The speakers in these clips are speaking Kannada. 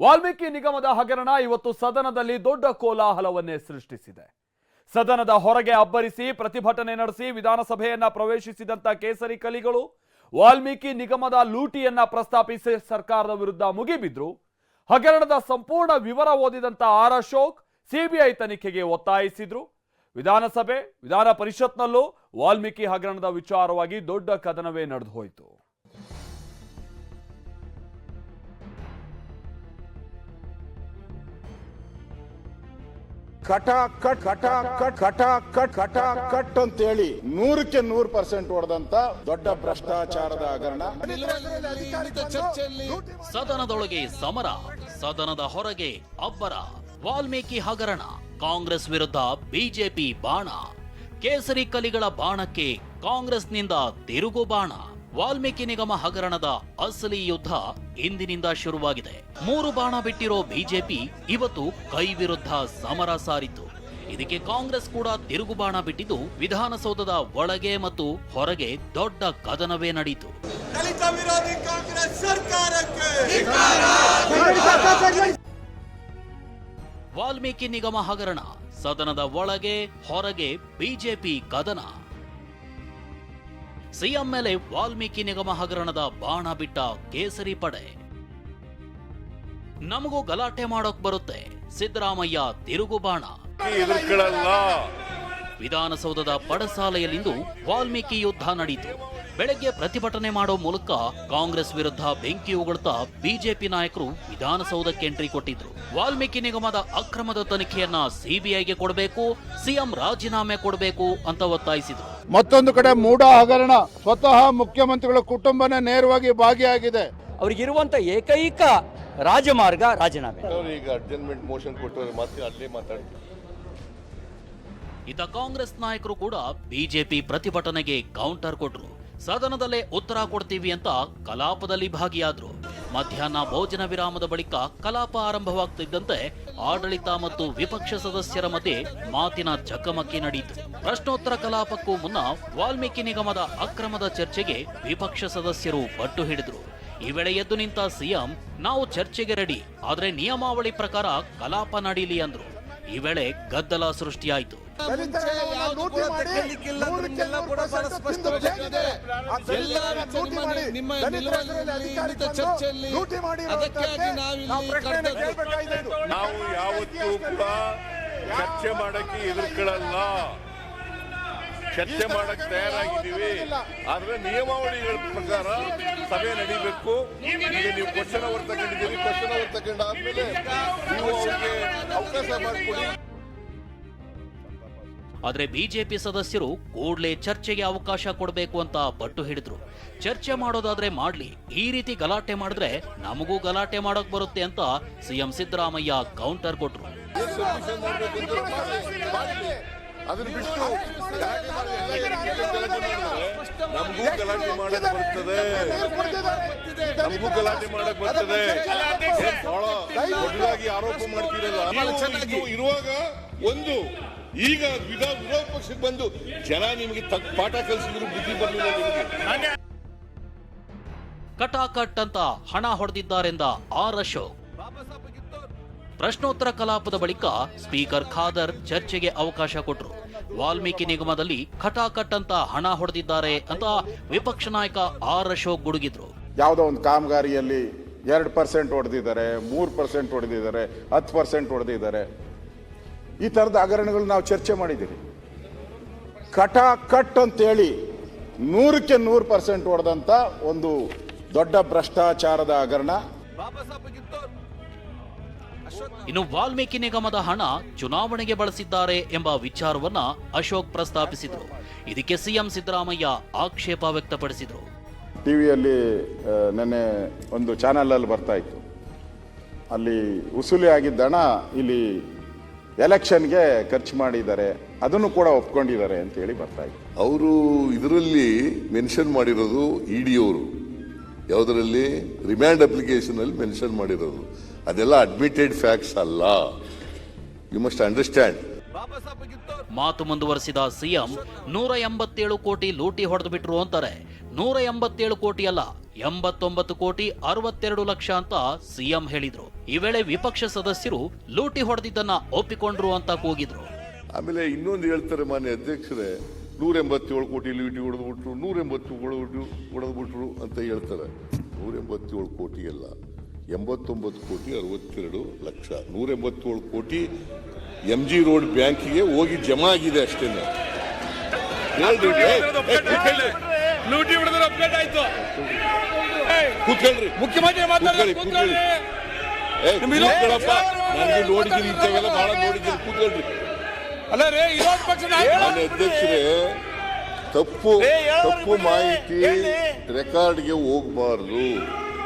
ವಾಲ್ಮೀಕಿ ನಿಗಮದ ಹಗರಣ ಇವತ್ತು ಸದನದಲ್ಲಿ ದೊಡ್ಡ ಕೋಲಾಹಲವನ್ನೇ ಸೃಷ್ಟಿಸಿದೆ. ಸದನದ ಹೊರಗೆ ಅಬ್ಬರಿಸಿ ಪ್ರತಿಭಟನೆ ನಡೆಸಿ ವಿಧಾನಸಭೆಯನ್ನ ಪ್ರವೇಶಿಸಿದಂತ ಕೇಸರಿ ಕಲಿಗಳು, ವಾಲ್ಮೀಕಿ ನಿಗಮದ ಲೂಟಿಯನ್ನ ಪ್ರಸ್ತಾಪಿಸಿ ಸರ್ಕಾರದ ವಿರುದ್ಧ ಮುಗಿಬಿದ್ರು. ಹಗರಣದ ಸಂಪೂರ್ಣ ವಿವರ ಓದಿದಂತ ಆರ್ ಅಶೋಕ್ ಸಿಬಿಐ ತನಿಖೆಗೆ ಒತ್ತಾಯಿಸಿದ್ರು. ವಿಧಾನಸಭೆ, ವಿಧಾನ ಪರಿಷತ್ನಲ್ಲೂ ವಾಲ್ಮೀಕಿ ಹಗರಣದ ವಿಚಾರವಾಗಿ ದೊಡ್ಡ ಕದನವೇ ನಡೆದು ಹೋಯಿತು. ಕಟ, ಕಟ್ ಕಟ ಕಟ್ ಕಟ ಕಟ್ ಕಟ, ಕಟ್ ಅಂತೇಳಿ ನೂರಕ್ಕೆ ನೂರು ಪರ್ಸೆಂಟ್ ಹೊಡೆದಂತ ದೊಡ್ಡ ಭ್ರಷ್ಟಾಚಾರದ ಹಗರಣ. ಸದನದೊಳಗೆ ಸಮರ, ಸದನದ ಹೊರಗೆ ಅಬ್ಬರ, ವಾಲ್ಮೀಕಿ ಹಗರಣ, ಕಾಂಗ್ರೆಸ್ ವಿರುದ್ಧ ಬಿಜೆಪಿ ಬಾಣ, ಕೇಸರಿ ಕಲಿಗಳ ಬಾಣಕ್ಕೆ ಕಾಂಗ್ರೆಸ್ನಿಂದ ತಿರುಗು ಬಾಣ. ವಾಲ್ಮೀಕಿ ನಿಗಮ ಹಗರಣದ ಅಸಲಿ ಯುದ್ಧ ಇಂದಿನಿಂದ ಶುರುವಾಗಿದೆ. ಮೂರು ಬಾಣ ಬಿಟ್ಟಿರೋ ಬಿಜೆಪಿ ಇವತ್ತು ಕೈ ವಿರುದ್ಧ ಸಮರ ಸಾರಿತು ಇದಕ್ಕೆ ಕಾಂಗ್ರೆಸ್ ಕೂಡ ತಿರುಗುಬಾಣ ಬಿಟ್ಟಿದ್ದು ವಿಧಾನಸೌಧದ ಒಳಗೆ ಮತ್ತು ಹೊರಗೆ ದೊಡ್ಡ ಕದನವೇ ನಡೆಯಿತು ವಾಲ್ಮೀಕಿ ನಿಗಮ ಹಗರಣ ಸದನದ ಒಳಗೆ ಹೊರಗೆ ಬಿಜೆಪಿ ಕದನ. ಸಿಎಂ ಮೇಲೆ ವಾಲ್ಮೀಕಿ ನಿಗಮ ಹಗರಣದ ಬಾಣ ಬಿಟ್ಟ ಕೇಸರಿ ಪಡೆ. ನಮಗೂ ಗಲಾಟೆ ಮಾಡೋಕ್ ಬರುತ್ತೆ. ಸಿದ್ದರಾಮಯ್ಯ ತಿರುಗು ಬಾಣ. ವಿಧಾನಸೌಧದ ಪಡಸಾಲೆಯಲ್ಲಿಂದು ವಾಲ್ಮೀಕಿ ಯುದ್ಧ ನಡೆಯಿತು ಬೆಳಗ್ಗೆ ಪ್ರತಿಭಟನೆ ಮಾಡೋ ಮೂಲಕ ಕಾಂಗ್ರೆಸ್ ವಿರುದ್ಧ ಬೆಂಕಿ ಉಗುಳ್ತಾ ಬಿಜೆಪಿ ನಾಯಕರು ವಿಧಾನಸೌಧಕ್ಕೆ ಎಂಟ್ರಿ ಕೊಟ್ಟಿದ್ರು. ವಾಲ್ಮೀಕಿ ನಿಗಮದ ಅಕ್ರಮದ ತನಿಖೆಯನ್ನ ಸಿಬಿಐಗೆ ಕೊಡಬೇಕು ಸಿಎಂ ರಾಜೀನಾಮೆ ಕೊಡಬೇಕು ಅಂತ ಒತ್ತಾಯಿಸಿದ್ರು. ಮತ್ತೊಂದು ಕಡೆ ಮೂಡ ಹಗರಣ ಸ್ವತಃ ಮುಖ್ಯಮಂತ್ರಿಗಳ ಕುಟುಂಬನೇ ನೇರವಾಗಿ ಭಾಗಿಯಾಗಿದೆ. ಅವರಿಗಿರುವಂತ ಏಕೈಕ ರಾಜಮಾರ್ಗ ರಾಜೀನಾಮೆ. ಅವ್ರು ಈಗ ಅಡ್ಜಸ್ಟ್ಮೆಂಟ್ ಮೋಷನ್ ಕೊಟ್ಟು ಮತ್ತೆ ಅಲ್ಲೇ ಮಾತಾಡ್ತಾರೆ ಇತ್ತ ಕಾಂಗ್ರೆಸ್ ನಾಯಕರು ಕೂಡ ಬಿಜೆಪಿ ಪ್ರತಿಭಟನೆಗೆ ಕೌಂಟರ್ ಕೊಟ್ರು. ಸದನದಲ್ಲೇ ಉತ್ತರ ಕೊಡ್ತೀವಿ ಅಂತ ಕಲಾಪದಲ್ಲಿ ಭಾಗಿಯಾದ್ರು. ಮಧ್ಯಾಹ್ನ ಭೋಜನ ವಿರಾಮದ ಬಳಿಕ ಕಲಾಪ ಆರಂಭವಾಗ್ತಿದ್ದಂತೆ ಆಡಳಿತ ಮತ್ತು ವಿಪಕ್ಷ ಸದಸ್ಯರ ಮಧ್ಯೆ ಮಾತಿನ ಚಕಮಕಿ ನಡೆಯಿತು. ಪ್ರಶ್ನೋತ್ತರ ಕಲಾಪಕ್ಕೂ ಮುನ್ನ ವಾಲ್ಮೀಕಿ ನಿಗಮದ ಅಕ್ರಮದ ಚರ್ಚೆಗೆ ವಿಪಕ್ಷ ಸದಸ್ಯರು ಪಟ್ಟು ಹಿಡಿದ್ರು. ಈ ವೇಳೆ ಎದ್ದು ನಿಂತ ಸಿಎಂ, ನಾವು ಚರ್ಚೆಗೆ ರೆಡಿ, ಆದ್ರೆ ನಿಯಮಾವಳಿ ಪ್ರಕಾರ ಕಲಾಪ ನಡೀಲಿ ಅಂದ್ರು. ಈ ವೇಳೆ ಗದ್ದಲ ಸೃಷ್ಟಿಯಾಯಿತು. ನಾವು ಯಾವತ್ತೂ ಕೂಡ ಚರ್ಚೆ ಮಾಡಕ್ಕೆ ಎದುರ್ಕೊಳ್ಳಲ್ಲ ಚರ್ಚೆ ಮಾಡಕ್ ತಯಾರಾಗಿದ್ದೀವಿ. ಆದ್ರೆ ನಿಯಮಾವಳಿಗಳ ಪ್ರಕಾರ ಸಭೆ ನಡೀಬೇಕು. ಈಗ ನೀವು ಕ್ವಶನ್ ಅವರ್ ತಗೊಂಡಿದ್ದೀರಿ ಕ್ವಶನ್ ಅವರ್ ತಗೊಂಡಾದ್ಮೇಲೆ ನೀವು ಅವ್ರಿಗೆ ಅವಕಾಶ ಮಾಡಿಕೊಡಿ. ಆದ್ರೆ ಬಿಜೆಪಿ ಸದಸ್ಯರು ಕೂಡಲೇ ಚರ್ಚೆಗೆ ಅವಕಾಶ ಕೊಡಬೇಕು ಅಂತ ಪಟ್ಟು ಹಿಡಿದ್ರು. ಚರ್ಚೆ ಮಾಡೋದಾದ್ರೆ ಮಾಡ್ಲಿ, ಈ ರೀತಿ ಗಲಾಟೆ ಮಾಡಿದ್ರೆ ನಮಗೂ ಗಲಾಟೆ ಮಾಡೋಕ್ ಬರುತ್ತೆ ಅಂತ ಸಿಎಂ ಸಿದ್ದರಾಮಯ್ಯ ಕೌಂಟರ್. ಕೊಟ್ರು ನಮಗೂ ನಮಗೂ ಗಲಾಟೆ ಆರೋಪ ಇರುವಾಗ ಒಂದು ಈಗ ವಿಧ- ವಿರೋಧ ಪಕ್ಷಕ್ಕೆ ಬಂದು ಜನ ನಿಮಗೆ ತಕ್ಕ ಪಾಠ ಕಲಿಸಿದ್ರು ಬುದ್ಧಿ ಬರಲಿಲ್ಲ ನಿಮಗೆ. ಕಟಾಕಟ್ ಅಂತ ಹಣ ಹೊಡೆದಿದ್ದಾರೆಂದ ಆರ್ ಅಶೋಕ್. ಪ್ರಶ್ನೋತ್ತರ ಕಲಾಪದ ಬಳಿಕ ಸ್ಪೀಕರ್ ಖಾದರ್ ಚರ್ಚೆಗೆ ಅವಕಾಶ ಕೊಟ್ಟರು ವಾಲ್ಮೀಕಿ ನಿಗಮದಲ್ಲಿ ಕಟಾಕಟ್ ಅಂತ ಹಣ ಹೊಡೆದಿದ್ದಾರೆ ಅಂತ ವಿಪಕ್ಷ ನಾಯಕ ಆರ್ ಅಶೋಕ್ ಗುಡುಗಿದ್ರು. ಯಾವುದೋ ಒಂದು ಕಾಮಗಾರಿಯಲ್ಲಿ ಎರಡು ಪರ್ಸೆಂಟ್ ಹೊಡೆದಿದ್ದಾರೆ ಮೂರು ಪರ್ಸೆಂಟ್ ಹೊಡೆದಿದ್ದಾರೆ ಹತ್ತು ಪರ್ಸೆಂಟ್ ಹೊಡೆದಿದ್ದಾರೆ. ಈ ಥರದ ಹಗರಣಗಳು ನಾವು ಚರ್ಚೆ ಮಾಡಿದ್ದೀವಿ. ಕಟ ಕಟ್ ಅಂತೇಳಿ ನೂರಕ್ಕೆ ನೂರು ಪರ್ಸೆಂಟ್ ಹೊಡೆದಂತ ಒಂದು ದೊಡ್ಡ ಭ್ರಷ್ಟಾಚಾರದ ಹಗರಣ. ಇನ್ನು ವಾಲ್ಮೀಕಿ ನಿಗಮದ ಹಣ ಚುನಾವಣೆಗೆ ಬಳಸಿದ್ದಾರೆ ಎಂಬ ವಿಚಾರವನ್ನ ಅಶೋಕ್ ಪ್ರಸ್ತಾಪಿಸಿದ್ರು. ಇದಕ್ಕೆ ಸಿಎಂ ಸಿದ್ದರಾಮಯ್ಯ ಆಕ್ಷೇಪ ವ್ಯಕ್ತಪಡಿಸಿದ್ರು. ಟಿವಿಯಲ್ಲಿ ನೆನ್ನೆ ಒಂದು ಚಾನಲಲ್ಲಿ ಬರ್ತಾ ಇತ್ತು. ಅಲ್ಲಿ ಉಸುಲಿ ಆಗಿದ್ದ ಹಣ ಇಲ್ಲಿ ಎಲೆಕ್ಷನ್ಗೆ ಖರ್ಚು ಮಾಡಿದ್ದಾರೆ. ಅದನ್ನು ಕೂಡ ಒಪ್ಕೊಂಡಿದ್ದಾರೆ ಅಂತ ಹೇಳಿ ಬರ್ತಾ ಇದೆ. ಅವರು ಇದರಲ್ಲಿ ಮೆನ್ಷನ್ ಮಾಡಿರೋದು ಇಡಿ ಅವರು. ಯಾವುದರಲ್ಲಿ? ರಿಮ್ಯಾಂಡ್ ಅಪ್ಲಿಕೇಶನ್ ಅಲ್ಲಿ ಮೆನ್ಷನ್ ಮಾಡಿರೋದು. ಅದೆಲ್ಲ ಅಡ್ಮಿಟೆಡ್ ಫ್ಯಾಕ್ಟ್ಸ್ ಅಲ್ಲ. ಯು ಮಸ್ಟ್ ಅಂಡರ್ಸ್ಟ್ಯಾಂಡ್ ಮಾತು ಮುಂದುವರೆಸಿದ ಸಿಎಂ ನೂರ ಎಂಬತ್ತೇಳು ಕೋಟಿ ಲೂಟಿ ಹೊಡೆದು ಬಿಟ್ರು ಅಂತಾರೆ. ನೂರ ಎಂಬತ್ತೇಳು ಕೋಟಿ ಅಲ್ಲ ಎಂಬತ್ತೊಂಬತ್ತು ಕೋಟಿ ಅರವತ್ತೆರಡು ಲಕ್ಷ ಅಂತ ಸಿಎಂ ಹೇಳಿದ್ರು. ಈ ವೇಳೆ ವಿಪಕ್ಷ ಸದಸ್ಯರು ಲೂಟಿ ಹೊಡೆದಿದ್ದನ್ನ ಒಪ್ಪಿಕೊಂಡ್ರು ಅಂತ ಕೂಗಿದ್ರು ಆಮೇಲೆ ಇನ್ನೊಂದು ಹೇಳ್ತಾರೆ ಮಾನ್ಯ ಅಧ್ಯಕ್ಷರೇ ನೂರ ಎಂಬತ್ತೇಳು ಕೋಟಿ ಲೂಟಿ ಹೊಡೆದ್ಬಿಟ್ರು ನೂರ ಎಂಬತ್ತು ಹೊಡೆದ್ಬಿಟ್ರು ಅಂತ ಹೇಳ್ತಾರೆ ನೂರ ಎಂಬತ್ತೇಳು ಕೋಟಿ ಅಲ್ಲ ಎಂಬತ್ತೊಂಬತ್ತು ಕೋಟಿ ಅರವತ್ತೆರಡು ಲಕ್ಷ ನೂರ ಎಂಬತ್ತೇಳು ಕೋಟಿ ಎಂ ಜಿ ರೋಡ್ ಬ್ಯಾಂಕಿಗೆ ಹೋಗಿ ಜಮಾ ಆಗಿದೆ ಅಷ್ಟೇ ಕೂತ್ಕೊಳ್ರಿ ಮುಖ್ಯಮಂತ್ರಿ ಕೂತ್ಕೊಳ್ಳಿ ಕೂತ್ಕೊಳ್ಳಿ ಏ ಕೂತ್ಕೊಳ್ಳಪ್ಪ ನನಗೆ ನೋಡಿದ್ದೀನಿ ಇಂಥವೆಲ್ಲ ಬಹಳ ನೋಡಿದ್ದೀನಿ. ಕೂತ್ಕೊಳ್ರಿ. ಅಲ್ಲ ರೇ ವಿರೋಧ ಅಧ್ಯಕ್ಷರೇ ತಪ್ಪು ತಪ್ಪು ಮಾಹಿತಿ ರೆಕಾರ್ಡ್ಗೆ ಹೋಗಬಾರದು.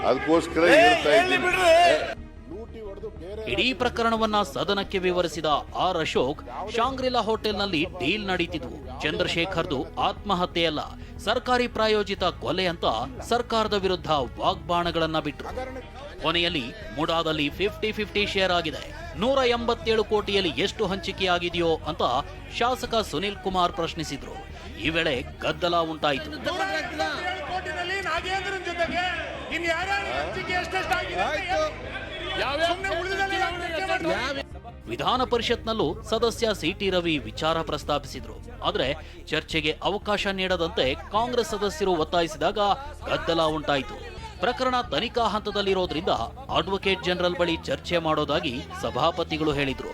ಅದಕ್ಕೋಸ್ಕರ ಹೇಳ್ತಾ ಇದ್ದೀನಿ. ಇಡೀ ಪ್ರಕರಣವನ್ನ ಸದನಕ್ಕೆ ವಿವರಿಸಿದ ಆರ್ ಅಶೋಕ್ ಶಾಂಗ್ರಿಲಾ ಹೋಟೆಲ್ನಲ್ಲಿ ಡೀಲ್ ನಡೀತಿದ್ವು ಚಂದ್ರಶೇಖರ್ದು ಆತ್ಮಹತ್ಯೆಯಲ್ಲ. ಸರ್ಕಾರಿ ಪ್ರಾಯೋಜಿತ ಕೊಲೆ ಅಂತ ಸರ್ಕಾರದ ವಿರುದ್ಧ ವಾಗ್ಬಾಣಗಳನ್ನ ಬಿಟ್ರು. ಕೊನೆಯಲ್ಲಿ ಮುಡಾದಲ್ಲಿ ಫಿಫ್ಟಿ ಫಿಫ್ಟಿ ಶೇರ್ ಆಗಿದೆ. ನೂರ ಎಂಬತ್ತೇಳು ಕೋಟಿಯಲ್ಲಿ ಎಷ್ಟು ಹಂಚಿಕೆಯಾಗಿದೆಯೋ ಅಂತ ಶಾಸಕ ಸುನಿಲ್ ಕುಮಾರ್ ಪ್ರಶ್ನಿಸಿದ್ರು. ಈ ವೇಳೆ ಗದ್ದಲ ಉಂಟಾಯಿತು. ಜೊತೆಗೆ ವಿಧಾನ ಪರಿಷತ್ನಲ್ಲೂ ಸದಸ್ಯ ಸಿಟಿ ರವಿ ವಿಚಾರ ಪ್ರಸ್ತಾಪಿಸಿದ್ರು. ಆದ್ರೆ ಚರ್ಚೆಗೆ ಅವಕಾಶ ನೀಡದಂತೆ ಕಾಂಗ್ರೆಸ್ ಸದಸ್ಯರು ಒತ್ತಾಯಿಸಿದಾಗ ಗದ್ದಲ ಉಂಟಾಯಿತು. ಪ್ರಕರಣ ತನಿಖಾ ಹಂತದಲ್ಲಿರೋದ್ರಿಂದ ಅಡ್ವೊಕೇಟ್ ಜನರಲ್ ಬಳಿ ಚರ್ಚೆ ಮಾಡೋದಾಗಿ ಸಭಾಪತಿಗಳು ಹೇಳಿದ್ರು.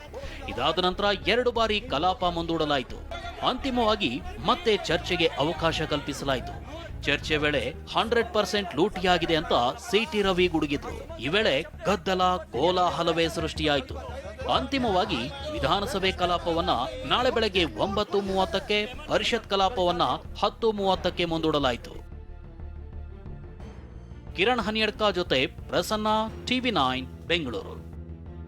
ಇದಾದ ನಂತರ ಎರಡು ಬಾರಿ ಕಲಾಪ ಮುಂದೂಡಲಾಯಿತು. ಅಂತಿಮವಾಗಿ ಮತ್ತೆ ಚರ್ಚೆಗೆ ಅವಕಾಶ ಕಲ್ಪಿಸಲಾಯಿತು. ಚರ್ಚೆ ವೇಳೆ ಹಂಡ್ರೆಡ್ ಪರ್ಸೆಂಟ್ ಲೂಟಿಯಾಗಿದೆ ಅಂತ ಸಿಟಿ ರವಿ ಗುಡುಗಿದ್ರು. ಈ ವೇಳೆ ಗದ್ದಲ ಕೋಲಾಹಲವೇ ಸೃಷ್ಟಿಯಾಯಿತು. ಅಂತಿಮವಾಗಿ ವಿಧಾನಸಭೆ ಕಲಾಪವನ್ನ ನಾಳೆ ಬೆಳಗ್ಗೆ ಒಂಬತ್ತು ಮೂವತ್ತಕ್ಕೆ ಪರಿಷತ್ ಕಲಾಪವನ್ನ ಹತ್ತು ಮೂವತ್ತಕ್ಕೆ ಮುಂದೂಡಲಾಯಿತು. ಕಿರಣ್ ಹನಿಯಡ್ಕ ಜೊತೆ ಪ್ರಸನ್ನ, ಟಿವಿ ನೈನ್, ಬೆಂಗಳೂರು.